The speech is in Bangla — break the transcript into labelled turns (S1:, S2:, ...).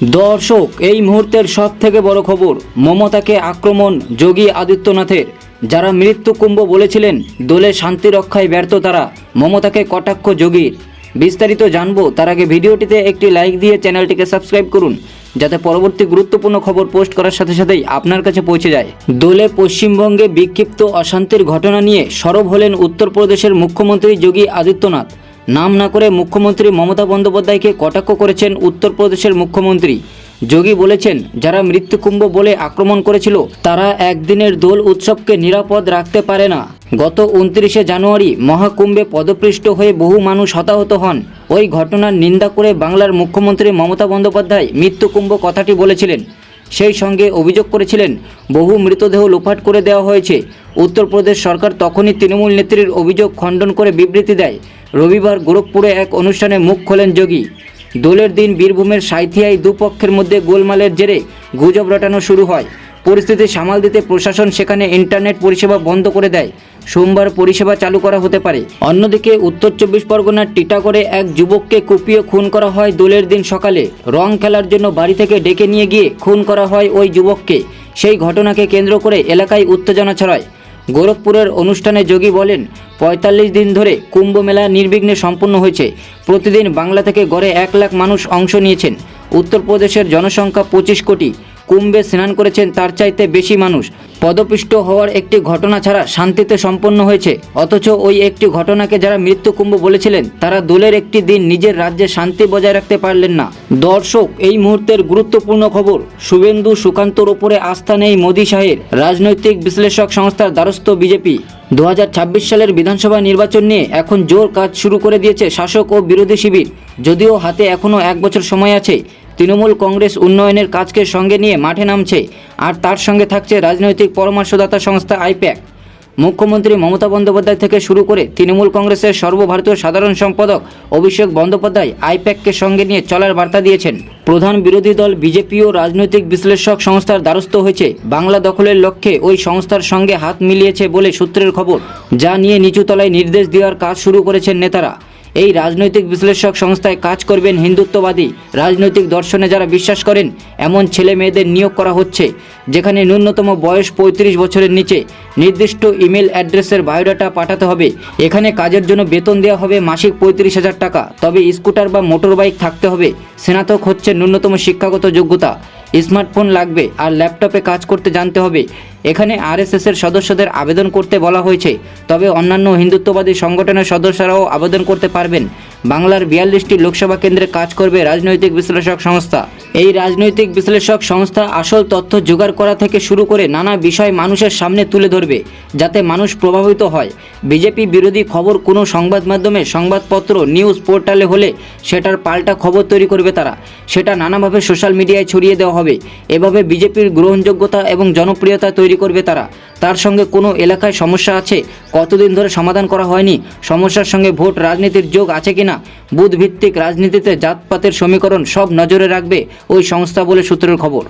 S1: দর্শক, এই মুহূর্তের সব থেকে বড় খবর, মমতাকে আক্রমণ যোগী আদিত্যনাথের। যারা মৃত্যু কুম্ভ বলেছিলেন, দোলে শান্তি রক্ষায় ব্যর্থ তারা, মমতাকে কটাক্ষ যোগীর। বিস্তারিত জানব, তার আগে ভিডিওটিতে একটি লাইক দিয়ে চ্যানেলটিকে সাবস্ক্রাইব করুন, যাতে পরবর্তী গুরুত্বপূর্ণ খবর পোস্ট করার সাথে সাথেই আপনার কাছে পৌঁছে যায়। দোলে পশ্চিমবঙ্গে বিক্ষিপ্ত অশান্তির ঘটনা নিয়ে সরব হলেন উত্তরপ্রদেশের মুখ্যমন্ত্রী যোগী আদিত্যনাথ। নাম না করে মুখ্যমন্ত্রী মমতা বন্দ্যোপাধ্যায়কে কটাক্ষ করেছেন উত্তরপ্রদেশের মুখ্যমন্ত্রী। যোগী বলেছেন, যারা মৃত্যুকুম্ভ বলে আক্রমণ করেছিল, তারা একদিনের দোল উৎসবকে নিরাপদ রাখতে পারে না। গত উনত্রিশে জানুয়ারি মহাকুম্ভে পদপৃষ্ট হয়ে বহু মানুষ হতাহত হন। ওই ঘটনার নিন্দা করে বাংলার মুখ্যমন্ত্রী মমতা বন্দ্যোপাধ্যায় মৃত্যুকুম্ভ কথাটি বলেছিলেন। সেই সঙ্গে অভিযোগ করেছিলেন, বহু মৃতদেহ লোপাট করে দেওয়া হয়েছে। উত্তরপ্রদেশ সরকার তখনই তৃণমূল নেত্রীর অভিযোগ খণ্ডন করে বিবৃতি দেয়। রবিবার গোরখপুরে এক অনুষ্ঠানে মুখ খোলেন যোগী। দোলের দিন বীরভূমের সাঁথিয়ায় দুপক্ষের মধ্যে গোলমালের জেরে গুজব রটানো শুরু হয়। পরিস্থিতি সামাল দিতে প্রশাসন সেখানে ইন্টারনেট পরিষেবা বন্ধ করে দেয়। সোমবার পরিষেবা চালু করা হতে পারে। অন্যদিকে উত্তর চব্বিশ পরগনার টিটাগড়ে এক যুবককে কুপিয়ে খুন করা হয় দোলের দিন সকালে। রং খেলার জন্য বাড়ি থেকে ডেকে নিয়ে গিয়ে খুন করা হয় ওই যুবককে। সেই ঘটনাকে কেন্দ্র করে এলাকায় উত্তেজনা ছড়ায়। গোরখপুরের অনুষ্ঠানে যোগী বলেন, পঁয়তাল্লিশ দিন ধরে কুম্ভ মেলা নির্বিঘ্নে সম্পন্ন হয়েছে। প্রতিদিন বাংলা থেকে গড়ে এক লাখ মানুষ অংশ নিয়েছেন। উত্তরপ্রদেশের জনসংখ্যা পঁচিশ কোটি। কুম্ভে স্নান করেছেন তার চাইতে বেশি মানুষ। পদপিষ্ট হওয়ার একটি ঘটনা ছাড়া শান্তিতে সম্পন্ন হয়েছে। অথচ ওই একটি ঘটনাকে যারা মৃত্যু কুম্ভ বলেছিলেন, তারা দোলের একটি দিন নিজের রাজ্যে শান্তি বজায় রাখতে পারলেন না। দর্শক, এই মুহূর্তের গুরুত্বপূর্ণ খবর, শুভেন্দু সুকান্তর ওপরে আস্থা নেই মোদী শাহের। রাজনৈতিক বিশ্লেষক সংস্থার দ্বারস্থ বিজেপি। দু হাজার ছাব্বিশ সালের বিধানসভা নির্বাচন নিয়ে এখন জোর কাজ শুরু করে দিয়েছে শাসক ও বিরোধী শিবির। যদিও হাতে এখনও এক বছর সময় আছে তৃণমূল কংগ্রেস উন্নয়নের কাজকে সঙ্গে নিয়ে মাঠে নামছে আর তার সঙ্গে থাকছে রাজনৈতিক পরামর্শদাতা সংস্থা আইপ্যাক। মুখ্যমন্ত্রী মমতা বন্দ্যোপাধ্যায় থেকে শুরু করে তৃণমূল কংগ্রেসের সর্বভারতীয় সাধারণ সম্পাদক অভিষেক বন্দ্যোপাধ্যায় আইপ্যাককে সঙ্গে নিয়ে চলার বার্তা দিয়েছেন। প্রধান বিরোধী দল বিজেপি ও রাজনৈতিক বিশ্লেষক সংস্থার দ্বারস্থ হয়েছে। বাংলা দখলের লক্ষ্যে ওই সংস্থার সঙ্গে হাত মিলিয়েছে বলে সূত্রের খবর, যা নিয়ে নিচুতলায় নির্দেশ দেওয়ার কাজ শুরু করেছেন নেতারা। এই রাজনৈতিক বিশ্লেষক সংস্থায় কাজ করবেন হিন্দুত্ববাদী। রাজনৈতিক দর্শনে যারা বিশ্বাস করেন, এমন ছেলে মেয়েদের নিয়োগ করা হচ্ছে, যেখানে ন্যূনতম বয়স পঁয়ত্রিশ বছরের নিচে নির্দিষ্ট ইমেল অ্যাড্রেসের বায়োডাটা পাঠাতে হবে। এখানে কাজের জন্য বেতন দেওয়া হবে মাসিক পঁয়ত্রিশ হাজার টাকা। তবে স্কুটার বা মোটর বাইক থাকতে হবে। স্নাতক হচ্ছে ন্যূনতম শিক্ষাগত যোগ্যতা। স্মার্টফোন লাগবে আর ল্যাপটপে কাজ করতে জানতে হবে। এখানে আরএসএসের সদস্যদের আবেদন করতে বলা হয়েছে। তবে অন্যান্য হিন্দুত্ববাদী সংগঠনের সদস্যরাও আবেদন করতে পারবেন। বাংলার বিয়াল্লিশটি লোকসভা কেন্দ্রে কাজ করবে রাজনৈতিক বিশ্লেষক সংস্থা। এই রাজনৈতিক বিশ্লেষক সংস্থা আসল তথ্য জোগাড় করা থেকে শুরু করে নানা বিষয় মানুষের সামনে তুলে ধরবে, যাতে মানুষ প্রভাবিত হয়। বিজেপি বিরোধী খবর কোনো সংবাদ মাধ্যমে সংবাদপত্র, নিউজ পোর্টালে হলে সেটার পাল্টা খবর তৈরি করবে তারা। সেটা নানাভাবে সোশ্যাল মিডিয়ায় ছড়িয়ে দেওয়া হবে। এভাবে বিজেপির গ্রহণযোগ্যতা এবং জনপ্রিয়তা তৈরি করবে তারা। তার সঙ্গে কোনো এলাকায় সমস্যা আছে? কতদিন ধরে সমাধান করা হয়নি? সমস্যার সঙ্গে ভোট রাজনীতির যোগ আছে কিনা? বুধভিত্তিক রাজনীতিতে জাতপাতের সমীকরণ সব নজরে রাখবে ওই সংস্থা বলে সূত্রের খবর।